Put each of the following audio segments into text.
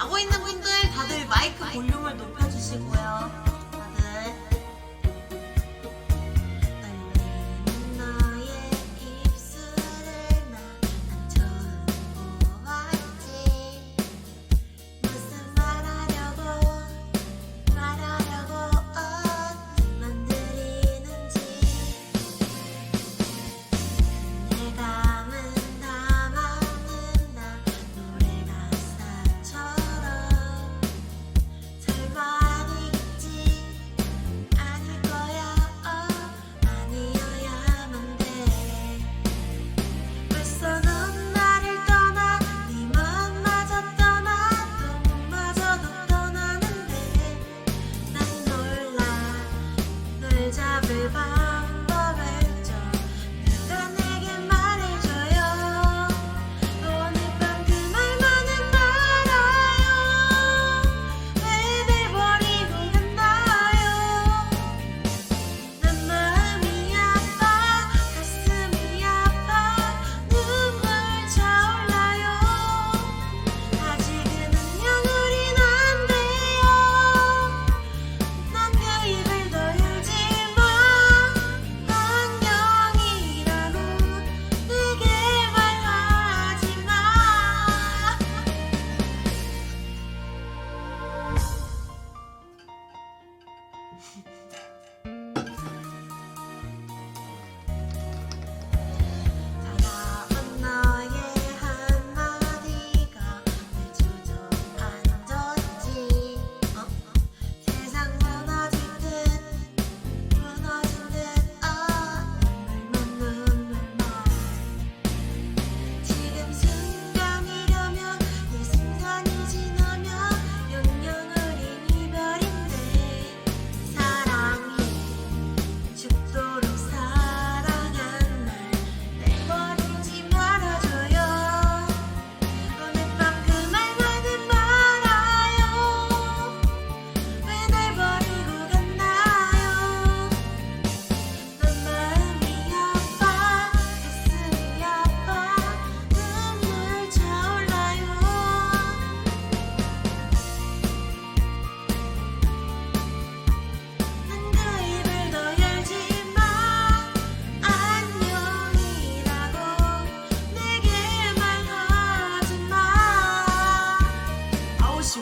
자고 있는 분들 다들 마이크 볼륨을 높여주시고요.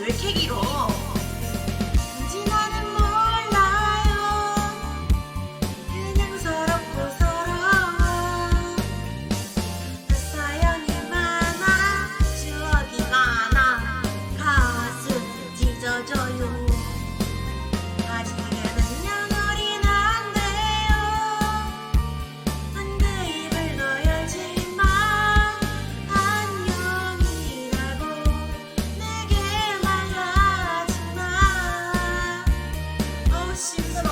the Kiggy 新的？